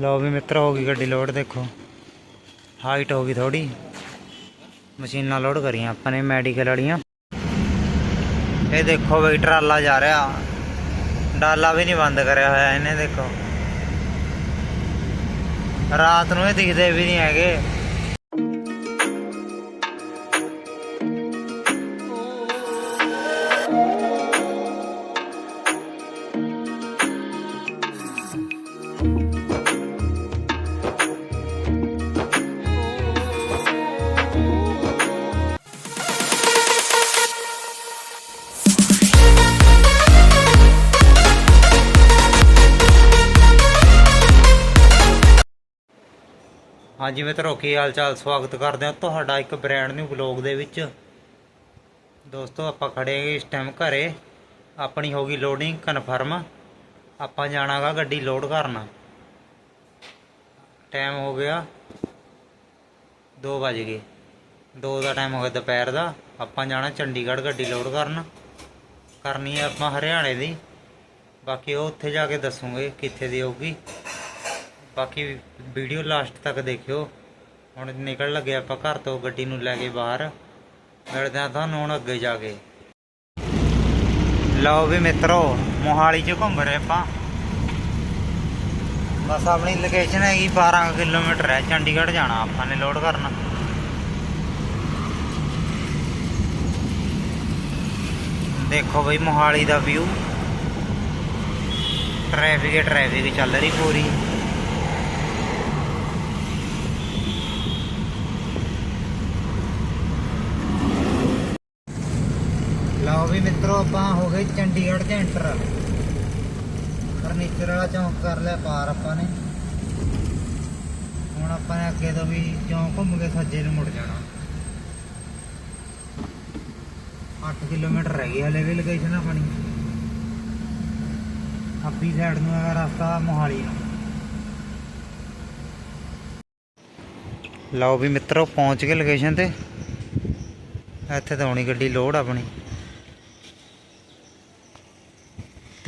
ਲਓ ਵੀ ਮਿੱਤਰ, ਹੋ ਗਈ ਗੱਡੀ ਲੋਡ, ਦੇਖੋ। ਹਾਈਟ ਹੋ ਗਈ ਥੋੜੀ ਮਸ਼ੀਨਾਂ ਲੋਡ ਕਰੀਆਂ ਆਪਾਂ ਨੇ ਮੈਡੀਕਲ ਵਾਲੀਆਂ। ਇਹ ਦੇਖੋ ਬਈ, ਟਰਾਲਾ ਜਾ ਰਿਹਾ। ਡਾਲਾ ਵੀ ਨਹੀਂ ਬੰਦ ਕਰਿਆ ਹੋਇਆ, ਇਹਨੇ ਦੇਖੋ। ਰਾਤ ਨੂੰ ਇਹ ਦਿਖਦੇ ਵੀ ਨਹੀਂ ਹੈਗੇ। ਹਾਂਜੀ ਮਿੱਤਰੋ ਕੀ ਹਾਲ ਚਾਲ, ਸਵਾਗਤ ਕਰਦੇ ਹਾਂ ਤੁਹਾਡਾ ਇੱਕ ਬ੍ਰਾਂਡ ਨਿਊ ਵਲੌਗ ਦੇ ਵਿੱਚ। ਦੋਸਤੋ, ਆਪਾਂ ਖੜੇ ਹਾਂ ਇਸ ਟਾਈਮ ਘਰੇ। ਆਪਣੀ ਹੋ ਗਈ ਲੋਡਿੰਗ ਕਨਫਰਮ ਆਪਾਂ ਜਾਣਾਗਾ ਗੱਡੀ ਲੋਡ ਕਰਨ। ਟਾਈਮ ਹੋ ਗਿਆ 2 ਵਜ ਗਏ। 2 ਦਾ ਟਾਈਮ ਹੋ ਗਿਆ ਦੁਪਹਿਰ ਦਾ। ਆਪਾਂ ਜਾਣਾ ਚੰਡੀਗੜ੍ਹ ਗੱਡੀ ਲੋਡ ਕਰਨ। ਕਰਨੀ ਹੈ ਆਪਾਂ ਹਰਿਆਣੇ ਦੀ। ਬਾਕੀ ਉਹ ਉੱਥੇ ਜਾ ਕੇ ਦੱਸੂਗੇ ਕਿੱਥੇ ਦੀ ਹੋਊਗੀ ਬਾਕੀ ਵੀਡੀਓ ਲਾਸਟ ਤੱਕ ਦੇਖਿਓ। ਹੁਣ ਨਿਕਲ ਲੱਗੇ ਆਪਾਂ ਘਰ ਤੋਂ ਗੱਡੀ ਨੂੰ ਲੈ ਕੇ ਬਾਹਰ। ਮਿਲਦੇ ਆ ਤੁਹਾਨੂੰ ਹੁਣ ਅੱਗੇ ਜਾ ਕੇ। ਲਓ ਵੀ ਮਿੱਤਰੋ, ਮੋਹਾਲੀ ਚ ਘੁੰਮ ਰਹੇ ਆਪਾਂ। ਬਸ ਆਪਣੀ ਲੋਕੇਸ਼ਨ ਹੈਗੀ 12 ਕਿਲੋਮੀਟਰ ਹੈ, ਚੰਡੀਗੜ੍ਹ ਜਾਣਾ ਆਪਾਂ ਨੇ ਲੋਡ ਕਰਨਾ। ਦੇਖੋ ਬਈ ਮੋਹਾਲੀ ਦਾ ਵਿਊ ਟ੍ਰੈਫਿਕ ਹੀ ਟ੍ਰੈਫਿਕ ਚੱਲ ਰਹੀ ਪੂਰੀ ਲਓ ਵੀ ਮਿੱਤਰੋ ਆਪਾਂ ਹੋ ਗਏ ਚੰਡੀਗੜ੍ਹ ਚ ਐਂਟਰ ਫਰਨੀਚਰ ਵਾਲਾ ਚੌਂਕ ਕਰ ਲਿਆ, ਪਾਰ ਆਪਾਂ ਨੇ। ਹੁਣ ਆਪਾਂ ਨੇ ਅੱਗੇ ਤੋਂ ਵੀ ਚੌਂਕ ਘੁੰਮ ਕੇ ਸੱਜੇ ਨੂੰ ਮੁੜ ਜਾਣਾ। 8 ਕਿਲੋਮੀਟਰ ਰਹਿ ਗਈ ਹਲੇ ਵੀ ਲੋਕੇਸ਼ਨ ਆਪਣੀ। ਆਪੀ ਸਾਈਡ ਨੂੰ ਹੈਗਾ ਰਸਤਾ ਮੋਹਾਲੀ ਨੂੰ ਲਓ ਵੀ ਮਿੱਤਰੋ, ਪਹੁੰਚ ਗਏ ਲੋਕੇਸ਼ਨ ਤੇ। ਇੱਥੇ ਤਾਂ ਆਉਣੀ ਗੱਡੀ ਲੋਡ ਆਪਣੀ।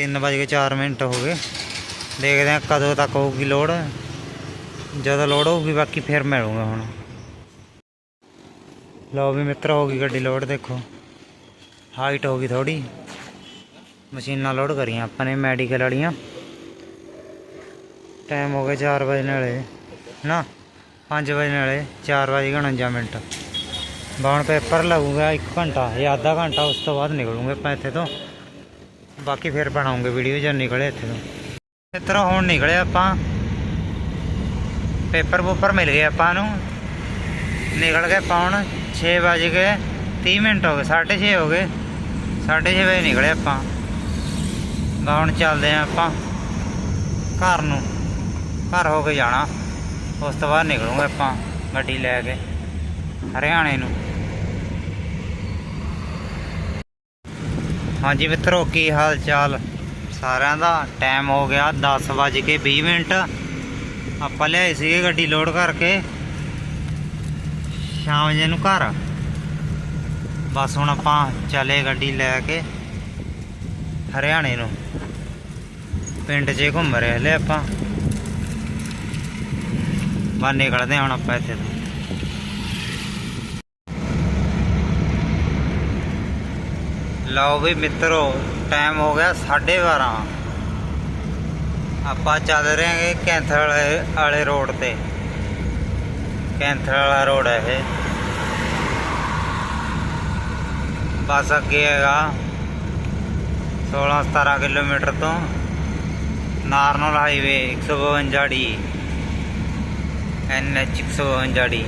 3 ਵਜੇ ਕੇ 4 ਮਿੰਟ ਹੋ ਗਏ ਦੇਖਦੇ ਹਾਂ ਕਦੋਂ ਤੱਕ ਹੋਊਗੀ ਲੋਡ ਜਦੋਂ ਲੋਡ ਹੋਊਗੀ ਬਾਕੀ ਫਿਰ ਮਿਲੂਗਾ ਹੁਣ ਲਓ ਵੀ ਮਿੱਤਰ ਹੋ ਗਈ ਗੱਡੀ ਲੋਡ ਦੇਖੋ ਹਾਈਟ ਹੋ ਗਈ ਥੋੜੀ ਮਸ਼ੀਨਾਂ ਲੋਡ ਕਰੀਆਂ ਆਪਾਂ ਨੇ ਮੈਡੀਕਲ ਵਾਲੀਆਂ ਟਾਈਮ ਹੋ ਗਿਆ 4 ਵਜੇ ਨਾਲੇ ਨਾ 5 ਵਜੇ ਨਾਲੇ 4 ਵਜੇ 49 ਮਿੰਟ ਬਾਉਣ ਪੇਪਰ ਲੱਗੂਗਾ 1 ਘੰਟਾ ਜਾਂ ਅੱਧਾ ਘੰਟਾ ਉਸ ਤੋਂ ਬਾਅਦ ਨਿਕਲੂਗੇ ਆਪਾਂ ਇੱਥੇ ਤੋਂ ਬਾਕੀ ਫਿਰ ਬਣਾਉਂਗੇ ਵੀਡੀਓ ਜਦ ਨਿਕਲੇ ਇੱਥੇ ਤੋਂ। ਇਸ ਹੁਣ ਨਿਕਲੇ ਆਪਾਂ। ਪੇਪਰ ਪੂਪਰ ਮਿਲ ਗਏ ਆਪਾਂ ਨੂੰ। ਨਿਕਲ ਗਏ ਪੌਣ 6 ਵਜ ਗਏ 30 ਮਿੰਟ ਹੋ ਗਏ 6:30 ਹੋ ਗਏ। 6:30 ਵਜੇ ਨਿਕਲੇ ਆਪਾਂ। ਬਾ ਹੁਣ ਚੱਲਦੇ ਆਂ ਆਪਾਂ ਘਰ ਨੂੰ। ਘਰ ਹੋ ਕੇ ਜਾਣਾ। ਉਸ ਤੋਂ ਬਾਅਦ ਨਿਕਲੂਗੇ ਆਪਾਂ ਗੱਡੀ ਲੈ ਕੇ, ਹਰਿਆਣੇ ਨੂੰ। ਹਾਂਜੀ ਮਿੱਤਰੋ, ਕੀ ਹਾਲ ਚਾਲ ਸਾਰਿਆਂ ਦਾ? ਟਾਈਮ ਹੋ ਗਿਆ 10 ਵੱਜ ਕੇ 20 ਮਿੰਟ। ਆਪਾਂ ਲਿਆਏ ਸੀਗੇ ਗੱਡੀ ਲੋਡ ਕਰਕੇ। ਸ਼ਾਮ ਜੇ ਨੂੰ ਘਰ। ਬਸ ਹੁਣ ਆਪਾਂ ਚੱਲੇ ਗੱਡੀ ਲੈ ਕੇ ਹਰਿਆਣੇ ਨੂੰ। ਪਿੰਡ 'ਚ ਘੁੰਮ ਰਹੇ ਹਲੇ ਆਪਾਂ। ਬਾਹਰ ਨਿਕਲਦੇ ਹਾਂ ਹੁਣ ਆਪਾਂ ਇੱਥੇ ਤੋਂ। ਲਓ ਵੀ ਮਿੱਤਰੋ ਟਾਈਮ ਹੋ ਗਿਆ 12:30 ਆਪਾਂ ਚੱਲ ਰਹੇ ਹਾਂਗੇ ਕੈਂਥਲ ਵਾਲੇ ਵਾਲੇ ਰੋਡ ਤੇ। ਕੈਂਥਲ ਵਾਲਾ ਰੋਡ ਹੈ ਇਹ। ਬਸ ਅੱਗੇ ਹੈਗਾ 16 17 ਕਿਲੋਮੀਟਰ ਤੋਂ Narnaul highway 152 D NH 152 D.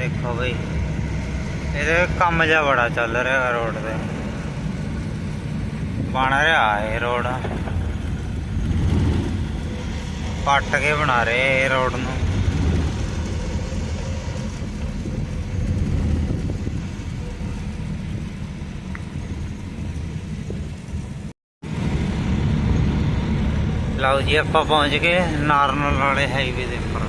ਦੇਖੋ ਬਈ। ਇਹਦੇ ਕੰਮ ਜਿਹਾ ਬੜਾ ਚੱਲ ਰਿਹਾ ਰੋਡ ਤੇ। ਬਣ ਰਿਹਾ ਇਹ ਰੋਡ। ਪੱਟ ਕੇ ਬਣਾ ਰਹੇ ਇਹ ਰੋਡ ਨੂੰ। ਲਓ ਜੀ, ਆਪਾਂ ਪਹੁੰਚ ਗਏ ਨਾਰਨਲ ਵਾਲੇ ਹਾਈਵੇ ਦੇ ਉੱਪਰ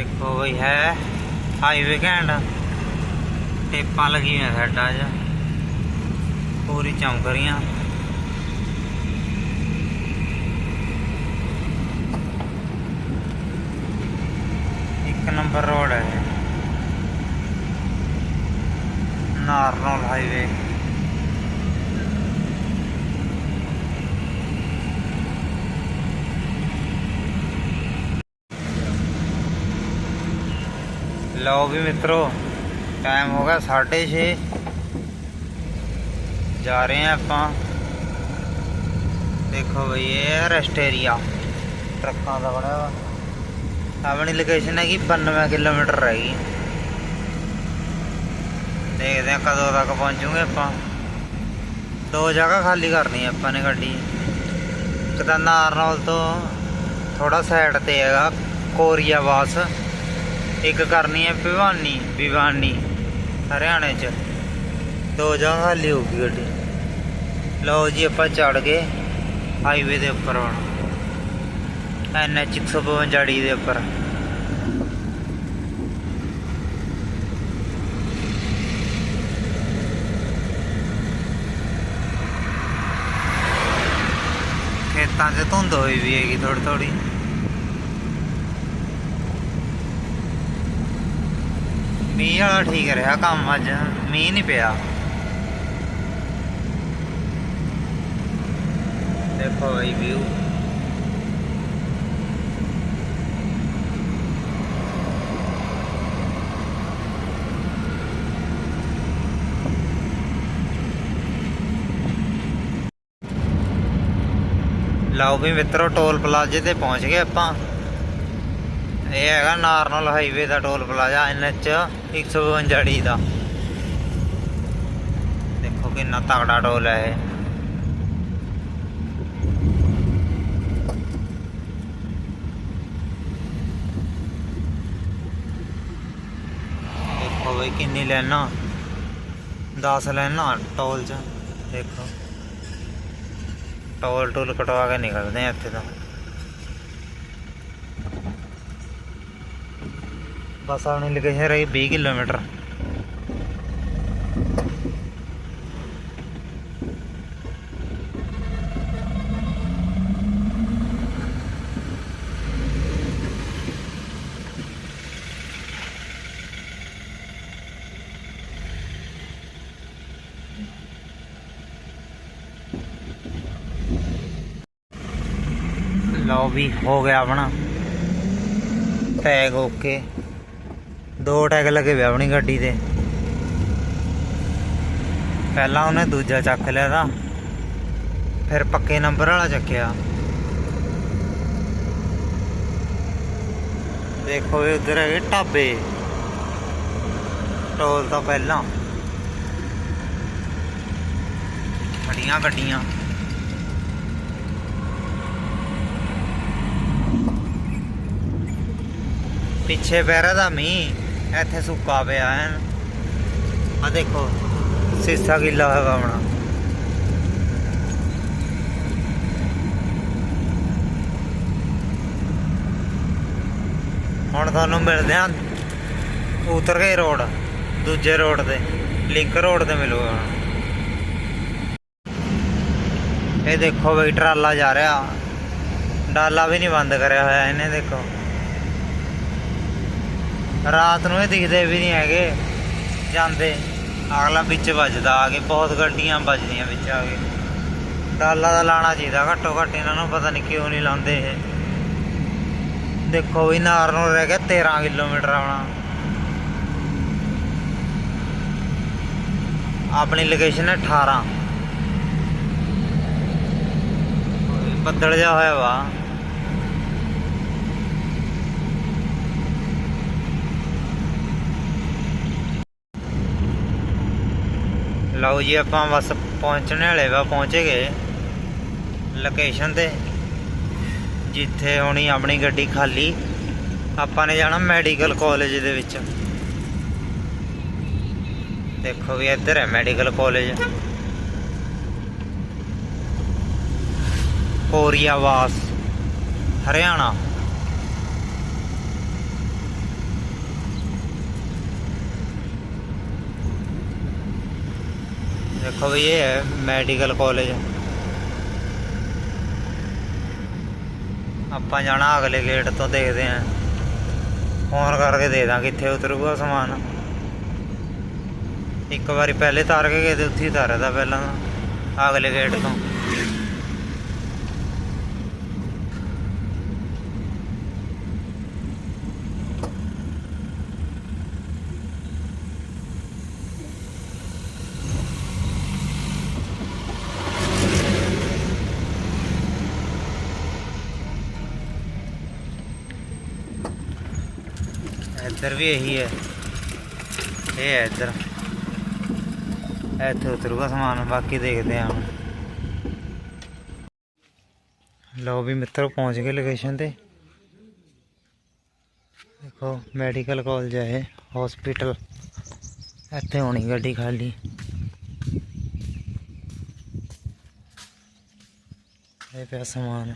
ਦੇਖੋ ਬਈ ਹੈ। ਹਾਈਵੇ ਘੈਂਟ ਟੇਪਾਂ ਲੱਗੀਆਂ ਸਾਡਾ ਜਾ ਪੂਰੀ ਚਮਕ ਰਹੀਆਂ ਇੱਕ ਨੰਬਰ ਰੋਡ ਹੈ। ਨਾਰਨਲ ਹਾਈਵੇ ਲਓ ਵੀ ਮਿੱਤਰੋ ਟਾਈਮ ਹੋ ਗਿਆ 6:30 ਜਾ ਰਹੇ ਆ ਆਪਾਂ। ਦੇਖੋ ਬਈ, ਇਹ ਰੈਸਟ ਏਰੀਆ ਟਰੱਕਾਂ ਦਾ ਬਣਿਆ ਵਾ। ਆਪਣੀ ਲੋਕੇਸ਼ਨ ਹੈਗੀ 92 ਕਿਲੋਮੀਟਰ ਰਹਿ ਗਈ ਦੇਖਦੇ ਆ ਕਦੋਂ ਤੱਕ ਪਹੁੰਚੂਗੇ ਆਪਾਂ। ਦੋ ਜਗ੍ਹਾ ਖਾਲੀ ਕਰਨੀ ਆਪਾਂ ਨੇ ਗੱਡੀ। ਇੱਕ ਤਾਂ ਨਾਰਨੌਲ ਤੋਂ ਥੋੜਾ ਸਾਈਡ ਤੇ ਹੈਗਾ ਕੋਰੀਆ ਵਾਸ। ਇੱਕ ਕਰਨੀ ਹੈ ਭਿਵਾਨੀ ਭਿਵਾਨੀ, ਹਰਿਆਣੇ ਚ। ਦੋ ਜਗ੍ਹਾ ਖਾਲੀ ਗਈ ਗੱਡੀ। ਲਓ ਜੀ, ਆਪਾਂ ਚੜ ਗਏ ਹਾਈਵੇ ਦੇ ਉੱਪਰ ਹੁਣ। ਐਨਐਚ 152 ਡੀ ਦੇ ਉੱਪਰ। ਖੇਤਾਂ 'ਚ ਧੁੰਦ ਹੋਈ ਵੀ ਹੈਗੀ ਥੋੜੀ ਥੋੜੀ ਮੀਂਹ ਵਾਲਾ ਠੀਕ ਰਿਹਾ ਕੰਮ ਅੱਜ, ਮੀਂਹ ਨਹੀਂ ਪਿਆ। ਦੇਖੋ ਬਈ ਵਿਊ ਲਓ ਵੀ ਮਿੱਤਰੋ, ਟੋਲ ਪਲਾਜ਼ੇ ਤੇ ਪਹੁੰਚ ਗਏ ਆਪਾਂ। ਇਹ ਹੈਗਾ ਨਾਰਨਲ ਹਾਈਵੇ ਦਾ ਟੋਲ ਪਲਾਜ਼ਾ ਐਨਐਚ 152 ਡੀ ਦਾ ਦੇਖੋ ਕਿੰਨਾ ਤਗੜਾ ਟੋਲ ਹੈ ਇਹ ਦੇਖੋ ਬਈ ਕਿੰਨੀ ਲੈਣਾ 10 ਲੈਣਾ ਟੋਲ ਚ ਦੇਖੋ ਟੋਲ ਟੋਲ ਕਟਵਾ ਕੇ ਨਿਕਲਦੇ ਆ ਇੱਥੇ ਤਾਂ ਬਸ ਆਪਣੀ ਲੋਕੇਸ਼ਨ ਰਹੀ 20 ਕਿਲੋਮੀਟਰ। ਲਓ ਵੀ ਹੋ ਗਿਆ ਆਪਣਾ। Tag okay. ਦੋ ਟੈਗ ਲੱਗੇ ਵੇ ਆਪਣੀ ਗੱਡੀ ਤੇ। ਪਹਿਲਾਂ ਉਹਨੇ ਦੂਜਾ ਚੱਕ ਲਿਆ ਦਾ ਫਿਰ ਪੱਕੇ ਨੰਬਰ ਵਾਲਾ ਚੱਕਿਆ। ਦੇਖੋ ਇਹ ਉਧਰ ਹੈਗੇ ਢਾਬੇ। ਟੋਲ ਤੋਂ ਪਹਿਲਾਂ। ਖੜੀਆਂ ਗੱਡੀਆਂ। ਪਿੱਛੇ ਪੈ ਦਾ ਮੀਂਹ। ਇੱਥੇ ਸੁੱਕਾ ਪਿਆ ਹੈ ਆ ਦੇਖੋ, ਸੀਸਾ ਗਿੱਲਾ ਹੈਗਾ ਆਪਣਾ। ਹੁਣ ਤੁਹਾਨੂੰ ਮਿਲਦੇ ਆ ਉਤਰ ਗਏ ਰੋਡ, ਦੂਜੇ ਰੋਡ ਤੇ, ਲਿੰਕ ਰੋਡ ਤੇ ਮਿਲੂਗਾ। ਇਹ ਦੇਖੋ ਬਈ ਟਰਾਲਾ ਜਾ ਰਿਹਾ। ਡਾਲਾ ਵੀ ਨਹੀਂ ਬੰਦ ਕਰਿਆ ਹੋਇਆ, ਇਹਨੇ ਦੇਖੋ। ਰਾਤ ਨੂੰ ਇਹ ਦਿਖਦੇ ਵੀ ਨਹੀਂ ਹੈਗੇ। ਜਾਂਦੇ। ਅਗਲਾ ਵਿੱਚ ਵੱਜਦਾ ਆ ਕੇ, ਬਹੁਤ ਗੱਡੀਆਂ ਵੱਜਦੀਆਂ ਵਿੱਚ ਆ ਕੇ। ਡਾਲਾ ਦਾ ਲਾਣਾ ਚਾਹੀਦਾ, ਘੱਟੋ ਘੱਟ ਇਹਨਾਂ ਨੂੰ ਪਤਾ ਨਹੀਂ ਕਿਉਂ ਨਹੀਂ ਲਾਉਂਦੇ ਇਹ। ਦੇਖੋ ਵੀ ਨਾਰ ਨੂੰ ਰਹਿ ਗਿਆ 13 ਕਿਲੋਮੀਟਰ ਆਉਣਾ। ਆਪਣੀ ਲੋਕੇਸ਼ਨ ਹੈ 18 ਬੱਦਲ ਜਾ ਹੋਇਆ ਵਾ। ਲਓ ਜੀ, ਆਪਾਂ ਬਸ ਪਹੁੰਚਣੇ ਵਾਲੇ ਵਾ, ਪਹੁੰਚੇ ਗਏ। ਲੋਕੇਸ਼ਨ ਤੇ, ਜਿੱਥੇ ਹੋਣੀ ਆਪਣੀ ਗੱਡੀ ਖਾਲੀ। ਆਪਾਂ ਨੇ ਜਾਣਾ ਮੈਡੀਕਲ ਕਾਲਜ ਦੇ ਵਿੱਚ। ਦੇਖੋ ਵੀ ਇੱਧਰ ਹੈ ਮੈਡੀਕਲ ਕਾਲਜ ਕੋਰੀਆਵਾਸ, ਹਰਿਆਣਾ। ਦੇਖੋ ਵੀ ਇਹ ਹੈ, ਮੈਡੀਕਲ ਕਾਲਜ। ਆਪਾਂ ਜਾਣਾ ਅਗਲੇ ਗੇਟ ਤੋਂ ਦੇਖਦੇ ਆਂ ਫੋਨ ਕਰਕੇ ਦੇ ਦਾਂ ਕਿੱਥੇ ਉਤਰੂਗਾ ਸਮਾਨ। ਇੱਕ ਵਾਰੀ ਪਹਿਲੇ ਤਾਰ ਕੇ ਗਏ ਤੇ ਉੱਥੇ ਹੀ ਤਾਰਿਆ ਪਹਿਲਾਂ ਅਗਲੇ ਗੇਟ ਤੋਂ। ਇੱਧਰ ਵੀ ਇਹੀ ਹੈ। ਇਹ ਹੈ ਇੱਧਰ। ਇੱਥੇ ਉਤਰੂਗਾ ਸਮਾਨ, ਬਾਕੀ ਦੇਖਦੇ ਹਾਂ ਲਓ ਵੀ ਮਿੱਤਰ, ਪਹੁੰਚ ਗਏ ਲੋਕੇਸ਼ਨ ਤੇ। ਦੇਖੋ ਮੈਡੀਕਲ ਕਾਲਜ ਹੈ ਇਹ ਹਸਪੀਟਲ ਇੱਥੇ ਹੋਣੀ ਗੱਡੀ ਖਾਲੀ। ਇਹ ਪਿਆ ਸਮਾਨ।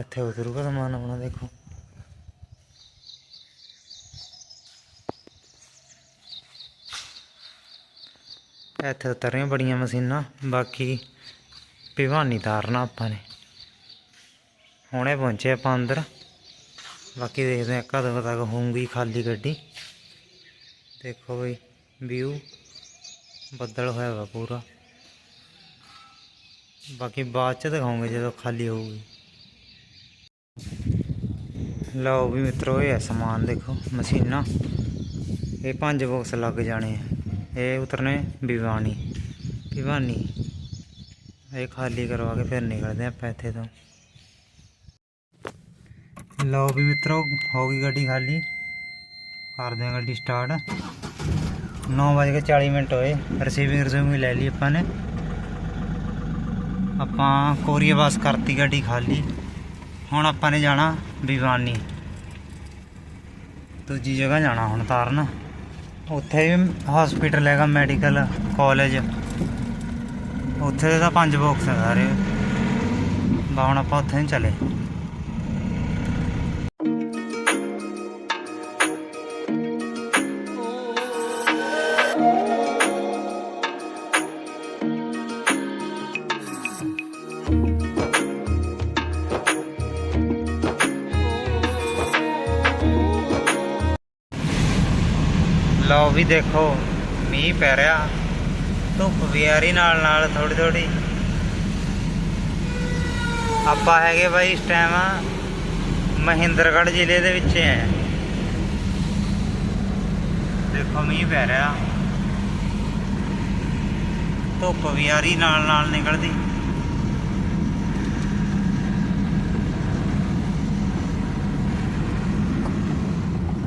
ਇੱਥੇ ਉਤਰੂਗਾ ਸਮਾਨ ਆਉਣਾ ਦੇਖੋ। ਇੱਥੇ ਉਤਰ ਰਹੀਆਂ ਬੜੀਆਂ ਮਸ਼ੀਨਾਂ, ਬਾਕੀ ਭਿਵਾਨੀ ਤਾਰਨਾ ਆਪਾਂ ਨੇ। ਹੁਣੇ ਪਹੁੰਚੇ ਆਪਾਂ ਅੰਦਰ। ਬਾਕੀ ਦੇਖਦੇ ਹਾਂ ਕਦੋਂ ਤੱਕ ਹੋਊਗੀ ਖਾਲੀ ਗੱਡੀ। ਦੇਖੋ ਬਈ ਵਿਊ ਬੱਦਲ ਹੋਇਆ ਵਾ ਪੂਰਾ। ਬਾਕੀ ਬਾਅਦ ਚ ਦਿਖਾਉਂਗੇ ਜਦੋਂ ਖਾਲੀ ਹੋਊਗੀ। ਲਓ ਵੀ ਮਿੱਤਰੋ, ਇਹ ਹੈ ਸਮਾਨ ਦੇਖੋ, ਮਸ਼ੀਨਾਂ। ਇਹ ਪੰਜ ਬਾਕਸ ਲੱਗ ਜਾਣੇ ਆ। ਇਹ ਉਤਰਨੇ ਭਿਵਾਨੀ ਭਿਵਾਨੀ। ਇਹ ਖਾਲੀ ਕਰਵਾ ਕੇ ਫਿਰ ਨਿਕਲਦੇ ਆਪਾਂ ਇੱਥੇ ਤੋਂ। ਲਓ ਵੀ ਮਿੱਤਰੋ, ਹੋ ਗਈ ਗੱਡੀ ਖਾਲੀ। ਕਰਦੇ ਹਾਂ ਗੱਡੀ ਸਟਾਰਟ 9:40 ਮਿੰਟ ਹੋਏ ਰਿਸੀਵਿੰਗ ਰਿਸੀਵਿੰਗ ਲੈ ਲਈ ਆਪਾਂ ਨੇ। ਆਪਾਂ ਕੋਰੀਆ ਬੱਸ ਕਰਤੀ ਗੱਡੀ ਖਾਲੀ। ਹੁਣ ਆਪਾਂ ਨੇ ਜਾਣਾ ਵਿਵਾਨੀ ਦੂਜੀ ਜਗ੍ਹਾ ਜਾਣਾ ਹੁਣ ਤਾਰਨ। ਉੱਥੇ ਵੀ ਹਸਪੀਟਲ ਹੈਗਾ ਮੈਡੀਕਲ ਕਾਲਜ ਉੱਥੇ ਦੇ ਤਾਂ ਪੰਜ ਬਾਕਸ ਹੈ ਸਾਰੇ। ਬਾ, ਹੁਣ ਆਪਾਂ ਉੱਥੇ ਨਹੀਂ ਚਲੇ। ਲਓ ਵੀ ਦੇਖੋ, ਮੀਂਹ ਪੈ ਰਿਹਾ। ਧੁੱਪ ਵੀ ਆ ਰਹੀ ਨਾਲ ਨਾਲ ਥੋੜੀ ਥੋੜੀ ਆਪਾਂ ਹੈਗੇ ਬਾਈ ਇਸ ਟਾਈਮ ਮਹਿੰਦਰਗੜ੍ਹ ਜ਼ਿਲ੍ਹੇ ਦੇ ਵਿੱਚ ਹੈ ਦੇਖੋ ਮੀਂਹ ਪੈ ਰਿਹਾ। ਧੁੱਪ ਵੀ ਆ ਰਹੀ ਨਾਲ ਨਾਲ ਨਿਕਲਦੀ।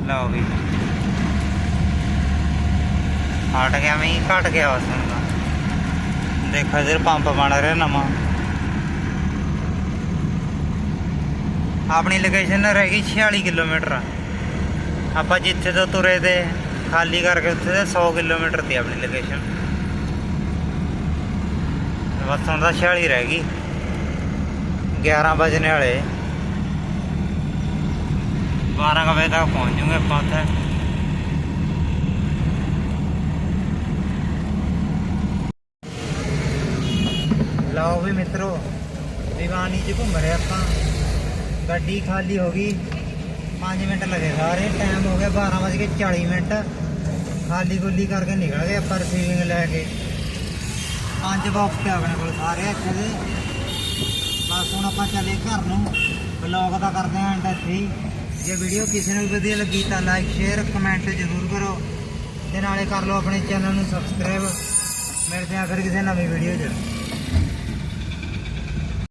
ਲਓ ਵੀ। ਹਟ ਗਿਆ ਮੀਂਹ ਘਟ ਗਿਆ ਉਸ ਦਾ ਦੇਖੋ ਇਧਰ ਪੰਪ ਬਣ ਰਿਹਾ ਨਵਾਂ। ਆਪਣੀ ਲੋਕੇਸ਼ਨ ਰਹਿ ਗਈ 46 ਕਿਲੋਮੀਟਰ। ਆਪਾਂ ਜਿੱਥੇ ਤੋਂ ਤੁਰੇ ਤੇ ਖਾਲੀ ਕਰਕੇ ਉੱਥੇ ਤੇ 100 ਕਿਲੋਮੀਟਰ ਦੀ ਆਪਣੀ ਲੋਕੇਸ਼ਨ ਬਸ ਹੁਣ ਤਾਂ 46 ਰਹਿ ਗਈ। 11 ਵਜੇ ਵਾਲੇ। 12 ਵਜੇ ਤੱਕ ਪਹੁੰਚ ਜੂਗੇ ਆਪਾਂ ਉੱਥੇ। ਲਓ ਵੀ ਮਿੱਤਰੋ, ਦੀਵਾਨੀ ਚ ਘੁੰਮ ਰਹੇ ਆਪਾਂ। ਗੱਡੀ ਖਾਲੀ ਹੋ ਗਈ। 5 ਮਿੰਟ ਲੱਗੇ ਸਾਰੇ। ਟਾਈਮ ਹੋ ਗਿਆ 12:40 ਮਿੰਟ। ਖਾਲੀ ਗੁੱਲੀ ਕਰਕੇ ਨਿਕਲ ਗਏ ਆਪਾਂ ਰਿਸੀਵਿੰਗ ਲੈ ਕੇ। ਪੰਜ ਬਾਕਸ ਆਪਣੇ ਕੋਲ ਸਾਰੇ ਇੱਥੇ ਦੇ। ਬਸ ਹੁਣ ਆਪਾਂ ਚੱਲੇ ਘਰ ਨੂੰ। ਬਲੌਗ ਦਾ ਕਰਦੇ ਆਂ ਐਂਡ ਇੱਥੇ ਜੇ ਵੀਡੀਓ ਕਿਸੇ ਨੂੰ ਵੀ ਵਧੀਆ ਲੱਗੀ ਤਾਂ ਲਾਈਕ ਸ਼ੇਅਰ ਕਮੈਂਟ ਜ਼ਰੂਰ ਕਰੋ। ਤੇ ਨਾਲੇ ਕਰ ਲਓ ਆਪਣੇ ਚੈਨਲ ਨੂੰ ਸਬਸਕ੍ਰਾਈਬ ਮਿਲਦੇ ਆਂ ਫਿਰ ਕਿਸੇ ਨਵੀਂ ਵੀਡੀਓ 'ਚ।